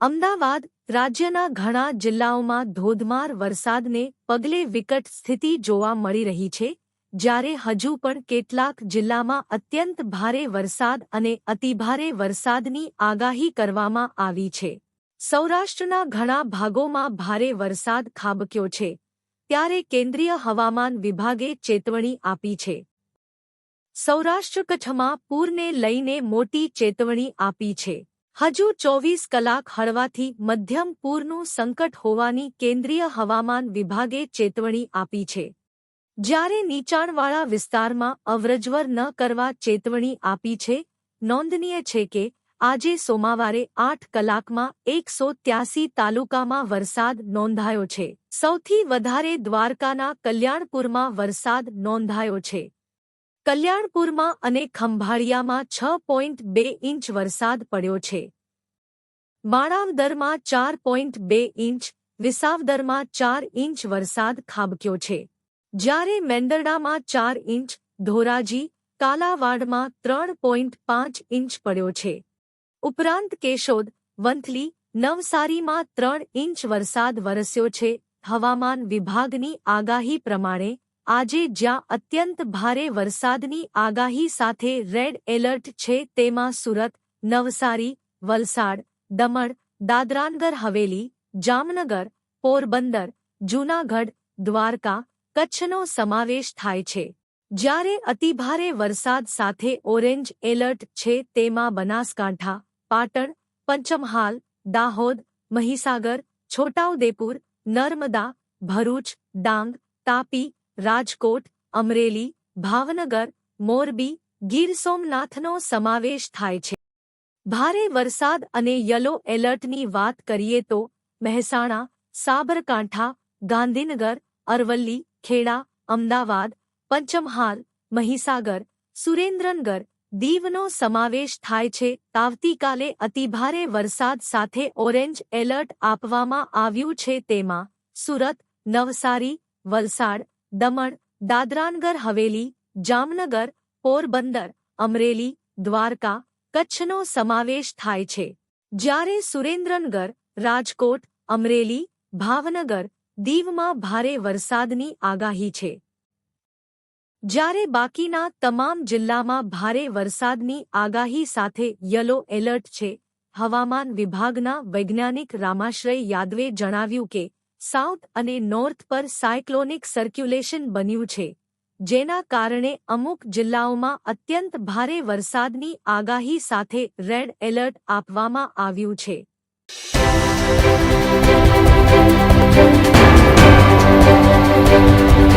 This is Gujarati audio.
અમદાવાદ રાજ્યના ઘણા જિલ્લાઓમાં ધોધમાર વરસાદને પગલે વિકટ સ્થિતિ જોવા મળી રહી છે, જ્યારે હજુ પણ કેટલાક જિલ્લામાં અત્યંત ભારે વરસાદ અને અતિભારે વરસાદની આગાહી કરવામાં આવી છે. સૌરાષ્ટ્રના ઘણા ભાગોમાં ભારે વરસાદ ખાબક્યો છે, ત્યારે કેન્દ્રીય હવામાન વિભાગે ચેતવણી આપી છે. સૌરાષ્ટ્ર કચ્છમાં પૂરને લઈને મોટી ચેતવણી આપી છે. હજુ ચોવીસ કલાક હળવાથી મધ્યમ પૂરનું સંકટ હોવાની કેન્દ્રીય હવામાન વિભાગે ચેતવણી આપી છે. જ્યારે નીચાણવાળા વિસ્તારમાં અવરજવર ન કરવા ચેતવણી આપી છે, નોંધનીય છે કે આજે સોમવારે આઠ કલાકમાં એકસો ત્યાસી તાલુકામાં વરસાદ નોંધાયો છે. સૌથી વધારે દ્વારકાના કલ્યાણપુરમાં વરસાદ નોંધાયો છે. કલ્યાણપુરમાં અને ખંભાળિયામાં છ પોઈન્ટ બે ઇંચ વરસાદ પડ્યો છે. માણાવદરમાં ચાર પોઈન્ટ બે ઇંચ, વિસાવદરમાં ચાર ઇંચ વરસાદ ખાબક્યો છે. જ્યારે મેંદરડામાં ચાર ઇંચ, ધોરાજી, કાલાવાડમાં ત્રણ પોઈન્ટ પાંચ ઇંચ પડ્યો છે. ઉપરાંત કેશોદ, વંથલી, નવસારીમાં ત્રણ ઇંચ વરસાદ વરસ્યો છે. હવામાન વિભાગની આગાહી પ્રમાણે આજે જ્યાં અત્યંત ભારે વરસાદની આગાહી સાથે રેડ એલર્ટ છે તેમાં સુરત, નવસારી, વલસાડ, દમણ, દાદરાનગર, હવેલી, જામનગર, પોરબંદર, જૂનાગઢ, દ્વારકા કચ્છનો સમાવેશ થાય છે. જ્યારે અતિભારે વરસાદ સાથે ઓરેન્જ એલર્ટ છે તેમાં બનાસકાંઠા, પાટણ, પંચમહાલ, દાહોદ, મહીસાગર, છોટાઉદેપુર, નર્મદા, ભરૂચ, ડાંગ, તાપી રાજકોટ, અમરેલી, ભાવનગર, મોરબી, ગીર સોમનાથનો સમાવેશ થાય છે. ભારે વરસાદ અને યલો એલર્ટની વાત કરીએ તો મહેસાણા, સાબરકાંઠા, ગાંધીનગર, અરવલ્લી, ખેડા, અમદાવાદ, પંચમહાલ, મહીસાગર, સુરેન્દ્રનગર દીવનો સમાવેશ થાય છે. આવતીકાલે અતિભારે વરસાદ સાથે ઓરેન્જ એલર્ટ આપવામાં આવ્યું છે. તેમાં સુરત, નવસારી, વલસાડ દમણ, દાદરાનગર હવેલી, જામનગર, પોરબંદર, અમરેલી, દ્વારકા કચ્છનો સમાવેશ થાય છે. જ્યારે સુરેન્દ્રનગર, રાજકોટ, અમરેલી, ભાવનગર દીવમાં ભારે વરસાદની આગાહી છે. જ્યારે બાકીના તમામ જિલ્લામાં ભારે વરસાદની આગાહી સાથે યલો એલર્ટ છે, હવામાન વિભાગના વૈજ્ઞાનિક રામાશ્રય યાદવે જણાવ્યું કે સાઉથ અને નોર્થ પર સાયક્લોનિક સર્ક્યુલેશન બન્યું છે, જેના કારણે અમુક જિલ્લાઓમાં અત્યંત ભારે વરસાદની આગાહી સાથે રેડ એલર્ટ આપવામાં આવ્યું છે.